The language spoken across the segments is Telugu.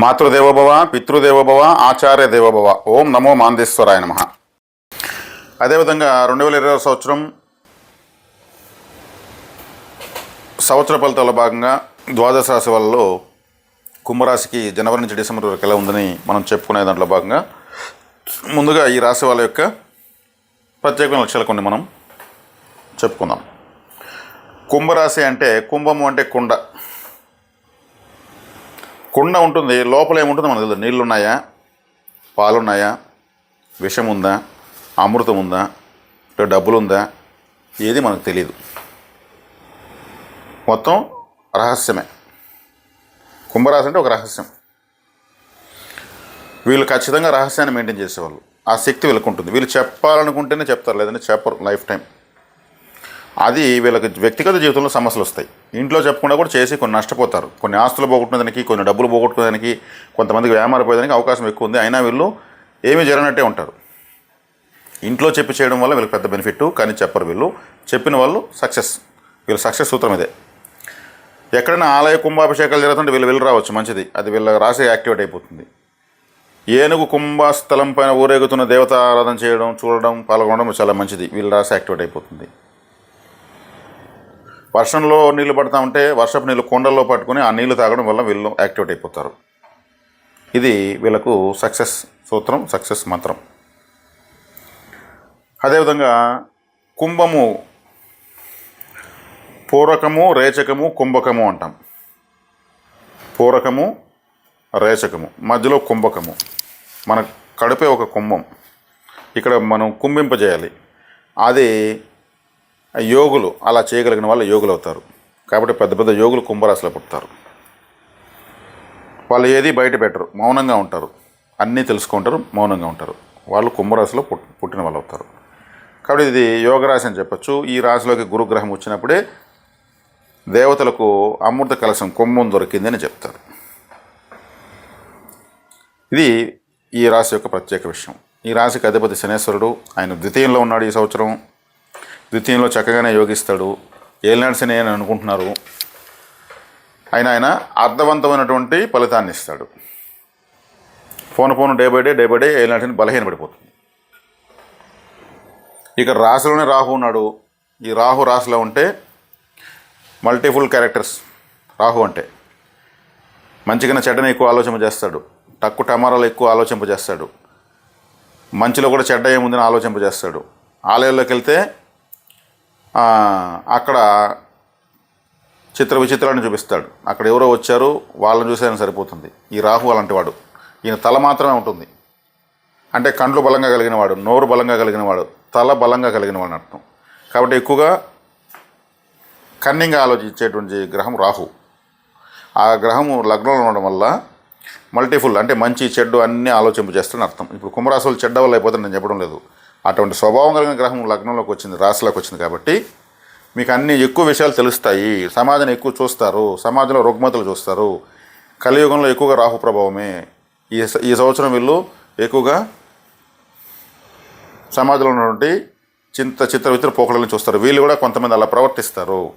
మాతృదేవోభవ పితృదేవోభవ ఆచార్య దేవోభవ ఓం నమో మాందేశ్వరాయ నమ. అదేవిధంగా రెండు వేల ఇరవై సంవత్సరం సంవత్సర ఫలితాల భాగంగా ద్వాదశ రాశి వాళ్ళలో కుంభరాశికి జనవరి నుంచి డిసెంబర్ వరకు ఎలా ఉందని మనం చెప్పుకునే దాంట్లో భాగంగా ముందుగా ఈ రాశి వాళ్ళ యొక్క ప్రత్యేకమైన లక్ష్యాలు కొన్ని మనం చెప్పుకుందాం. కుంభరాశి అంటే కుంభము అంటే కుండ. కుండ ఉంటుంది లోపల ఏముంటుందో మనకు తెలియదు నీళ్ళు ఉన్నాయా పాలు ఉన్నాయా విషం ఉందా అమృతం ఉందా లేదా డబ్బులు ఉందా ఏది మనకు తెలియదు మొత్తం రహస్యమే. కుంభరాశి అంటే ఒక రహస్యం. వీళ్ళు ఖచ్చితంగా రహస్యాన్ని మెయింటైన్ చేసేవాళ్ళు. ఆ శక్తి వీళ్ళకు ఉంటుంది. వీళ్ళు చెప్పాలనుకుంటేనే చెప్తారు లేదంటే చెప్పరు. Life time. అది వీళ్ళకి వ్యక్తిగత జీవితంలో సమస్యలు వస్తాయి. ఇంట్లో చెప్పకుండా కూడా చేసి కొన్ని నష్టపోతారు. కొన్ని ఆస్తులు పోగొట్టుకునేదానికి కొన్ని డబ్బులు పోగొట్టుకునేదానికి కొంతమందికి వ్యాపారపోయేదానికి అవకాశం ఎక్కువ ఉంది. అయినా వీళ్ళు ఏమీ జరగనట్టే ఉంటారు. ఇంట్లో చెప్పి చేయడం వల్ల వీళ్ళకి పెద్ద బెనిఫిట్ కానీ చెప్పరు వీళ్ళు. చెప్పిన వాళ్ళు సక్సెస్. వీళ్ళ సక్సెస్ సూత్రం ఇదే. ఎక్కడైనా ఆలయ కుంభాభిషేకాలు జరుగుతుంటే వీళ్ళు వెళ్ళి రావచ్చు మంచిది. అది వీళ్ళ రాశి యాక్టివేట్ అయిపోతుంది. ఏనుగు కుంభస్థలం పైన ఊరేగుతున్న దేవత ఆరాధన చేయడం చూడడం పాల్గొనడం చాలా మంచిది. వీళ్ళ రాశి యాక్టివేట్ అయిపోతుంది. వర్షంలో నీళ్ళు పడతా ఉంటే వర్షపు నీళ్ళు కొండల్లో పట్టుకుని ఆ నీళ్ళు తాగడం వల్ల వీళ్ళు యాక్టివేట్ అయిపోతారు. ఇది వీళ్ళకు సక్సెస్ సూత్రం సక్సెస్ మంత్రం. అదేవిధంగా కుంభము పూరకము రేచకము కుంభకము అంటాం. పూరకము రేచకము మధ్యలో కుంభకము. మన కడుపే ఒక కుంభం. ఇక్కడ మనం కుంభింపజేయాలి. అది యోగులు అలా చేయగలిగిన వాళ్ళు యోగులు అవుతారు. కాబట్టి పెద్ద పెద్ద యోగులు కుంభరాశిలో పుడతారు. వాళ్ళు ఏది బయట పెట్టరు మౌనంగా ఉంటారు. అన్నీ తెలుసుకుంటారు మౌనంగా ఉంటారు. వాళ్ళు కుంభరాశిలో పుట్ పుట్టిన వాళ్ళు అవుతారు. కాబట్టి ఇది యోగరాశి అని చెప్పొచ్చు. ఈ రాశిలోకి గురుగ్రహం వచ్చినప్పుడే దేవతలకు అమృత కలశం కుంభం దొరికిందని చెప్తారు. ఇది ఈ రాశి యొక్క ప్రత్యేక విషయం. ఈ రాశికి అధిపతి శనేశ్వరుడు ఆయన ద్వితీయంలో ఉన్నాడు ఈ సంవత్సరం. ద్వితీయంలో చక్కగానే యోగిస్తాడు. ఏలినాడు అని అనుకుంటున్నారు. ఆయన ఆయన అర్థవంతమైనటువంటి ఫలితాన్ని ఇస్తాడు. Phone phone day by day day by day ఏలినాడు బలహీనపడిపోతుంది. ఇక రాశిలోనే రాహు ఉన్నాడు. ఈ రాహు రాశిలో ఉంటే మల్టిపుల్ క్యారెక్టర్స్ రాహు అంటే. మంచిగానే చెడ్డని ఎక్కువ ఆలోచింపజేస్తాడు టక్కు టమారాలు ఎక్కువ ఆలోచింపజేస్తాడు. మంచిలో కూడా చెడ్డ ఏముందని ఆలోచింపజేస్తాడు. ఆలయాల్లోకి వెళ్తే అక్కడ చిత్ర విచిత్రాన్ని చూపిస్తాడు. అక్కడ ఎవరో వచ్చారు వాళ్ళని చూసేయడం సరిపోతుంది. ఈ రాహు అలాంటి వాడు. ఈయన తల మాత్రమే ఉంటుంది. అంటే కండ్లు బలంగా కలిగిన వాడు నోరు బలంగా కలిగిన వాడు తల బలంగా కలిగిన వాడు అర్థం. కాబట్టి ఎక్కువగా కన్నింగా ఆలోచించేటువంటి గ్రహం రాహు. ఆ గ్రహము లగ్నంలో ఉండడం వల్ల మల్టిఫుల్ అంటే మంచి చెడ్డు అన్నీ ఆలోచింపు చేస్తాడని అర్థం. ఇప్పుడు కుంభరాశులు చెడ్డ వల్ల అయిపోతే నేను చెప్పడం లేదు. అటువంటి స్వభావం కలిగిన గ్రహం లగ్నంలోకి వచ్చింది రాశిలోకి వచ్చింది కాబట్టి మీకు అన్ని ఎక్కువ విషయాలు తెలుస్తాయి. సమాజాన్ని ఎక్కువ చూస్తారు సమాజంలో రుగ్మతలు చూస్తారు. కలియుగంలో ఎక్కువగా రాహు ప్రభావమే. ఈ ఈ సంవత్సరం వీళ్ళు ఎక్కువగా సమాజంలో ఉన్నటువంటి చింత చిత్ర విత్ర పోకడలను చూస్తారు. వీళ్ళు కూడా కొంతమంది అలా ప్రవర్తిస్తారు.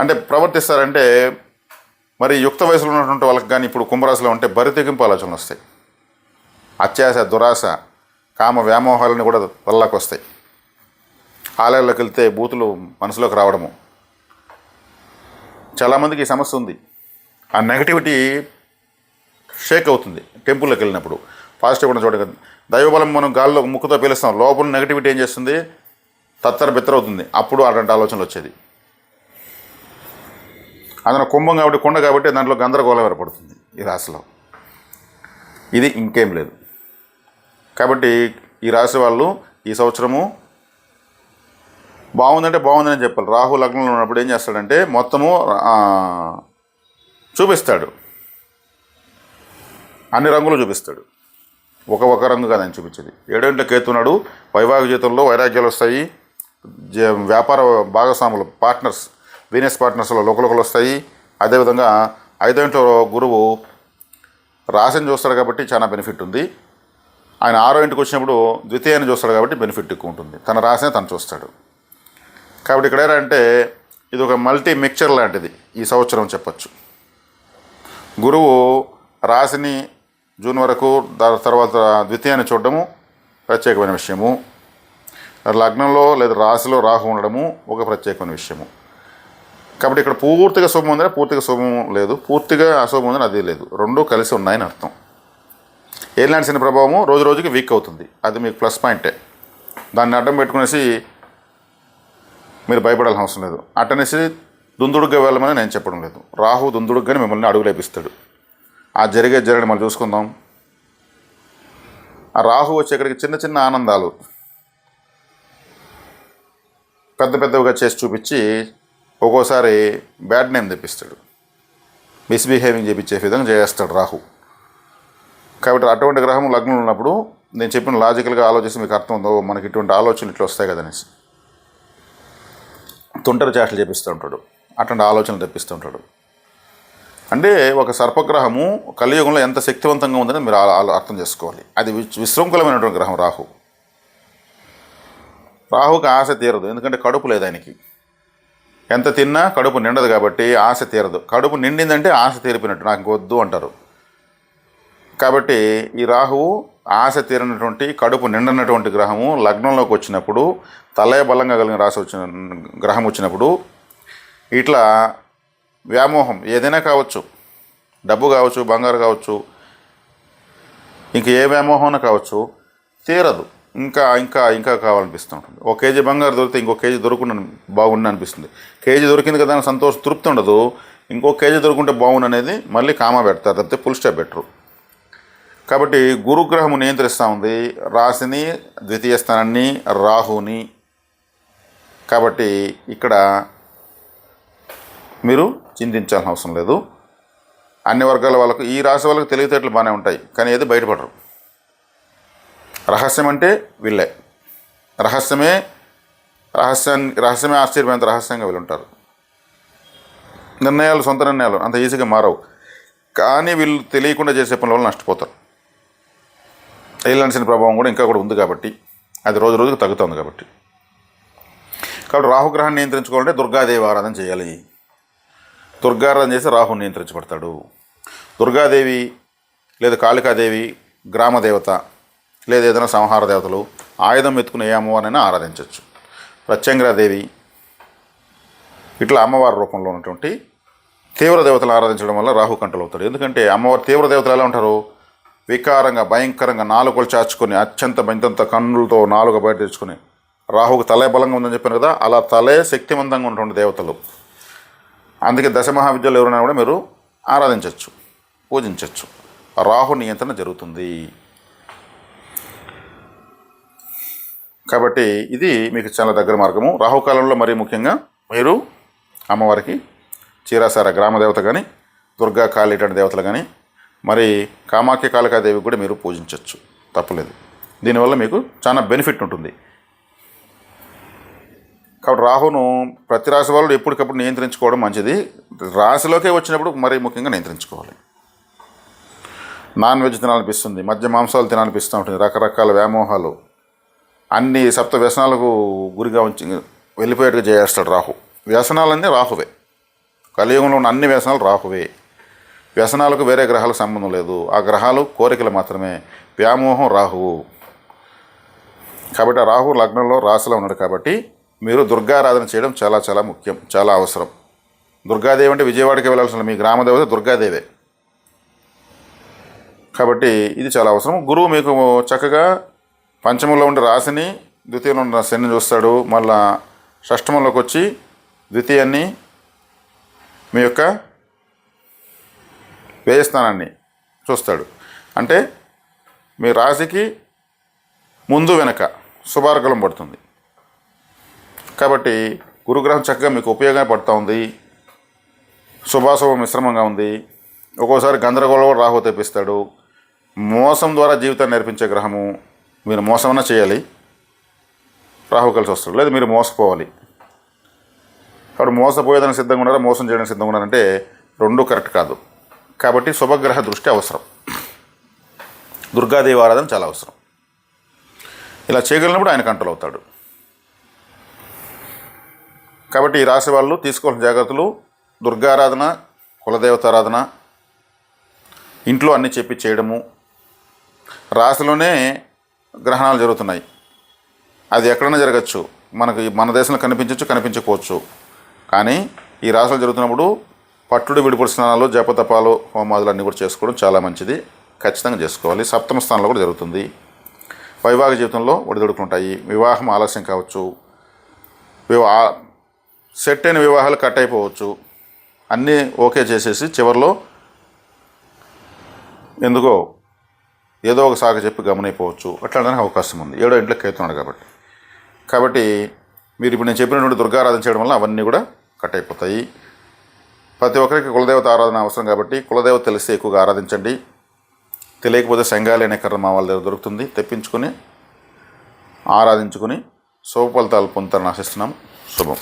అంటే ప్రవర్తిస్తారంటే మరి యుక్త వయసులో ఉన్నటువంటి వాళ్ళకి కానీ ఇప్పుడు కుంభరాశిలో ఉంటే బరితెగింపు ఆలోచనలు వస్తాయి. అత్యాశ దురాశ కామ వ్యామోహాలను కూడా వల్లకి వస్తాయి ఆలయాల్లోకి వెళ్తే బూతులు మనసులోకి రావడము. చాలామందికి ఈ సమస్య ఉంది. ఆ నెగటివిటీ షేక్ అవుతుంది. టెంపుల్లోకి వెళ్ళినప్పుడు. పాజిటివ్ కూడా చూడగలదు దైవబలం మనం గాల్లో ముక్కుతో పీలుస్తాం. లోపల నెగటివిటీ ఏం చేస్తుంది? తత్తర బిత్తర అవుతుంది. అప్పుడు అలాంటి ఆలోచనలు వచ్చేది. అందులో కుంభం కాబట్టి కొండ కాబట్టి దాంట్లో గందరగోళం ఏర్పడుతుంది ఈ రాశిలో. ఇది ఇంకేం లేదు. కాబట్టి ఈ రాశి వాళ్ళు ఈ సంవత్సరము బాగుందంటే బాగుందని చెప్పాలి. రాహు లగ్నంలో ఉన్నప్పుడు ఏం చేస్తాడంటే మొత్తము చూపిస్తాడు. అన్ని రంగులు చూపిస్తాడు. ఒక ఒక రంగు కాదు ఆయన చూపించేది ఏడేంట్లో కేతున్నాడు వైవాహిక జీవితంలో వైరాగ్యాలు వస్తాయి. వ్యాపార భాగస్వాములు పార్ట్నర్స్ బిజినెస్ పార్ట్నర్స్లో లోకలోకలు వస్తాయి. అదేవిధంగా ఐదేంట్లో గురువు రాశిని చూస్తాడు కాబట్టి చాలా బెనిఫిట్ ఉంది. ఆయన ఆరో ఇంటికి వచ్చినప్పుడు ద్వితీయాన్ని చూస్తాడు కాబట్టి బెనిఫిట్ ఎక్కువ ఉంటుంది. తన రాశిని తను చూస్తాడు. కాబట్టి ఇక్కడ ఏంటంటే ఇది ఒక మల్టీ మిక్చర్ లాంటిది ఈ సంవత్సరం చెప్పచ్చు. గురువు రాశిని జూన్ వరకు దాని తర్వాత ద్వితీయాన్ని చూడడము ప్రత్యేకమైన విషయము. లగ్నంలో లేదా రాశిలో రాహు ఉండడము ఒక ప్రత్యేకమైన విషయము. కాబట్టి ఇక్కడ పూర్తిగా శుభం ఉందని పూర్తిగా శుభం లేదు. పూర్తిగా అశుభం ఉందని అది లేదు. రెండూ కలిసి ఉన్నాయని అర్థం. ఎయిర్లైన్స్ అనే ప్రభావము రోజు రోజుకి వీక్ అవుతుంది. అది మీకు ప్లస్ పాయింటే దాన్ని అడ్డం పెట్టుకునేసి మీరు భయపడాల్సిన అవసరం లేదు. అట్టనేసి దుందుడుగ్గా వెళ్ళమని నేను చెప్పడం లేదు. రాహు దుందుడుగ్గానే మిమ్మల్ని అడుగులేపిస్తాడు ఆ జరిగే జరగడం మనం చూసుకుందాం. ఆ రాహు వచ్చేక్కడికి చిన్న చిన్న ఆనందాలు పెద్ద పెద్దవిగా చేసి చూపించి ఒక్కోసారి బ్యాడ్ నేమ్ తెప్పిస్తాడు. మిస్బిహేవింగ్ చేపించే విధంగా చేస్తాడు రాహు. కాబట్టి అటువంటి గ్రహం లగ్నంలో ఉన్నప్పుడు నేను చెప్పిన లాజికల్గా ఆలోచిస్తే మీకు అర్థం ఉందో మనకి ఇటువంటి ఆలోచనలు ఇట్లా వస్తాయి కదనేసి తుంటరి చేష్టలు చేపిస్తూ ఉంటాడు. అటువంటి ఆలోచనలు తెప్పిస్తూ ఉంటాడు. అంటే ఒక సర్పగ్రహము కలియుగంలో ఎంత శక్తివంతంగా ఉందని మీరు అర్థం చేసుకోవాలి. అది విశృంఖలమైనటువంటి గ్రహం రాహు. రాహుకి ఆశ తీరదు. ఎందుకంటే కడుపు లేదు ఆయనకి. ఎంత తిన్నా కడుపు నిండదు కాబట్టి ఆశ తీరదు. కడుపు నిండిందంటే ఆశ తీరిపోయినట్టు. నాకు వద్దు అంటారు. కాబట్టి ఈ రాహువు ఆశ తీరినటువంటి కడుపు నిండినటువంటి గ్రహము లగ్నంలోకి వచ్చినప్పుడు తలయ బలంగా కలిగిన రాశి వచ్చిన గ్రహం వచ్చినప్పుడు ఇట్లా వ్యామోహం ఏదైనా కావచ్చు డబ్బు కావచ్చు బంగారు కావచ్చు ఇంక ఏ వ్యామోహం కావచ్చు తీరదు. ఇంకా ఇంకా ఇంకా కావాలనిపిస్తుంటుంది. ఒక కేజీ బంగారు దొరికితే ఇంకో కేజీ దొరుకుండా బాగుండి అనిపిస్తుంది. కేజీ దొరికింది కదా సంతోషం తృప్తి ఉండదు. ఇంకో కేజీ దొరుకుంటే బాగుండు అనేది మళ్ళీ కామా పెడతారు తప్పితే ఫుల్ స్టాప్ పెట్టరు. కాబట్టి గురుగ్రహము నియంత్రిస్తూ ఉంది. రాశిని ద్వితీయ స్థానాన్ని రాహుని. కాబట్టి ఇక్కడ మీరు చింతించాల్సిన అవసరం లేదు. అన్ని వర్గాల వాళ్ళకు ఈ రాశి వాళ్ళకి తెలివితేటలు బాగానే ఉంటాయి కానీ ఏది బయటపడరు. రహస్యం అంటే వీళ్ళే. రహస్యమే రహస్యాన్ని రహస్యమే ఆశ్చర్యమైనంత రహస్యంగా వీళ్ళు ఉంటారు. నిర్ణయాలు సొంత నిర్ణయాలు అంత ఈజీగా మారవు. కానీ వీళ్ళు తెలియకుండా చేసే పనుల వల్ల నష్టపోతారు. ఏలియన్సిన ప్రభావం కూడా ఇంకా కూడా ఉంది కాబట్టి అది రోజు రోజుకు తగ్గుతుంది కాబట్టి. కాబట్టి రాహుగ్రహాన్ని నియంత్రించుకోవాలంటే దుర్గాదేవి ఆరాధన చేయాలి. దుర్గారాధన చేసి రాహుని నియంత్రించబడతాడు. దుర్గాదేవి లేదా కాళికాదేవి గ్రామ దేవత లేదా ఏదైనా సంహార దేవతలు ఆయుధం ఎత్తుకునే ఏ అమ్మవారినైనా ఆరాధించవచ్చు. ప్రత్యంగరాదేవి ఇట్లా అమ్మవారి రూపంలో ఉన్నటువంటి తీవ్ర దేవతలు ఆరాధించడం వల్ల రాహు కంట్రోల్ అవుతాడు. ఎందుకంటే అమ్మవారి తీవ్ర దేవతలు ఎలా ఉంటారు? వికారంగా భయంకరంగా నాలుకలు చాచుకొని అత్యంత బంతంత కన్నులతో నాలుగు బయట తెచ్చుకొని రాహుకు తలే బలంగా ఉందని చెప్పాను కదా అలా తలే శక్తివంతంగా ఉంటుంది దేవతలు. అందుకే దశ మహావిద్యలు ఎవరైనా కూడా మీరు ఆరాధించవచ్చు పూజించవచ్చు రాహు నియంత్రణ జరుగుతుంది. కాబట్టి ఇది మీకు చాలా దగ్గర మార్గము. రాహుకాలంలో మరీ ముఖ్యంగా మీరు అమ్మవారికి చీరాసార గ్రామ దేవత కానీ దుర్గా కాళీ ఇటువంటి దేవతలు కానీ మరి కామాఖ్య కాళికాదేవి కూడా మీరు పూజించవచ్చు తప్పలేదు. దీనివల్ల మీకు చాలా బెనిఫిట్ ఉంటుంది. కాబట్టి రాహును ప్రతి రాశి వాళ్ళు ఎప్పటికప్పుడు నియంత్రించుకోవడం మంచిది. రాశిలోకే వచ్చినప్పుడు మరీ ముఖ్యంగా నియంత్రించుకోవాలి. నాన్ వెజ్ తినాలనిపిస్తుంది మధ్య మాంసాలు తినాలనిపిస్తూ ఉంటుంది రకరకాల వ్యామోహాలు. అన్ని సప్త వ్యసనాలకు గురిగా ఉంచి వెళ్ళిపోయేట్టుగా చేస్తాడు రాహు. వ్యసనాలన్నీ రాహువే. కలియుగంలో ఉన్న అన్ని వ్యసనాలు రాహువే. వ్యసనాలకు వేరే గ్రహాలకు సంబంధం లేదు. ఆ గ్రహాలు కోరికలు మాత్రమే. వ్యామోహం రాహువు. కాబట్టి ఆ రాహు లగ్నంలో రాశిలో ఉన్నాడు కాబట్టి మీరు దుర్గారాధన చేయడం చాలా చాలా ముఖ్యం చాలా అవసరం. దుర్గాదేవి అంటే విజయవాడకి వెళ్ళాల్సిన మీ గ్రామదేవత దుర్గాదేవే. కాబట్టి ఇది చాలా అవసరం. గురువు మీకు చక్కగా పంచమంలో ఉండే రాశిని ద్వితీయంలో ఉన్న శని చూస్తాడు. మళ్ళా షష్టమంలోకి వచ్చి ద్వితీయాన్ని మీ యొక్క వ్యయస్థానాన్ని చూస్తాడు. అంటే మీ రాశికి ముందు వెనక శుభార్గలం పడుతుంది. కాబట్టి గురుగ్రహం చక్కగా మీకు ఉపయోగపడుతూ ఉంది. శుభాశుభ మిశ్రమంగా ఉంది. ఒక్కోసారి గందరగోళం కూడా రాహు తెప్పిస్తాడు. మోసం ద్వారా జీవితాన్ని నేర్పించే గ్రహము మీరు మోసమన్నా చేయాలి. రాహు కలిసి వస్తాడు. లేదు మీరు మోసపోవాలి. కాబట్టి మోసపోయేదానికి సిద్ధంగా ఉన్నారా మోసం చేయడానికి సిద్ధంగా ఉన్నారంటే రెండు కరెక్ట్ కాదు. కాబట్టి శుభగ్రహ దృష్టి అవసరం. దుర్గాదేవి ఆరాధన చాలా అవసరం. ఇలా చేయగలిగినప్పుడు ఆయన కంట్రోల్ అవుతాడు కాబట్టి ఈ రాశి వాళ్ళు తీసుకోవాల్సిన జాగ్రత్తలు దుర్గారాధన కులదేవతారాధన ఇంట్లో అన్ని చెప్పి చేయడము. రాశిలోనే గ్రహణాలు జరుగుతున్నాయి. అది ఎక్కడైనా జరగచ్చు. మనకు మన దేశంలో కనిపించవచ్చు కనిపించకపోవచ్చు. కానీ ఈ రాశులు జరుగుతున్నప్పుడు పట్టుడు విడిపడి స్నానాలు జపతపాలు హోమాదులు అన్నీ కూడా చేసుకోవడం చాలా మంచిది. ఖచ్చితంగా చేసుకోవాలి. సప్తమ స్థానంలో కూడా జరుగుతుంది. వైవాహిక జీవితంలో ఒడిదొడుకుంటాయి వివాహం ఆలస్యం కావచ్చు. వివా సెట్ అయిన వివాహాలు కట్ అయిపోవచ్చు. అన్నీ ఓకే చేసేసి చివరిలో ఎందుకో ఏదో ఒక సాగ చెప్పి గమనైపోవచ్చు. అట్లాంటి అవకాశం ఉంది. ఏడో ఇంట్లో కేతున్నాడు కాబట్టి. కాబట్టి మీరు ఇప్పుడు నేను చెప్పినటువంటి దుర్గారాధన చేయడం వల్ల అవన్నీ కూడా కట్ అయిపోతాయి. ప్రతి ఒక్కరికి కులదేవత ఆరాధన అవసరం కాబట్టి కులదేవత తెలిస్తే ఎక్కువగా ఆరాధించండి. తెలియకపోతే శంగాలి అనే కర్ర మా వాళ్ళ దగ్గర దొరుకుతుంది. తెప్పించుకొని ఆరాధించుకొని శుభ ఫలితాలు పొందుతారని ఆశిస్తున్నాం. శుభం.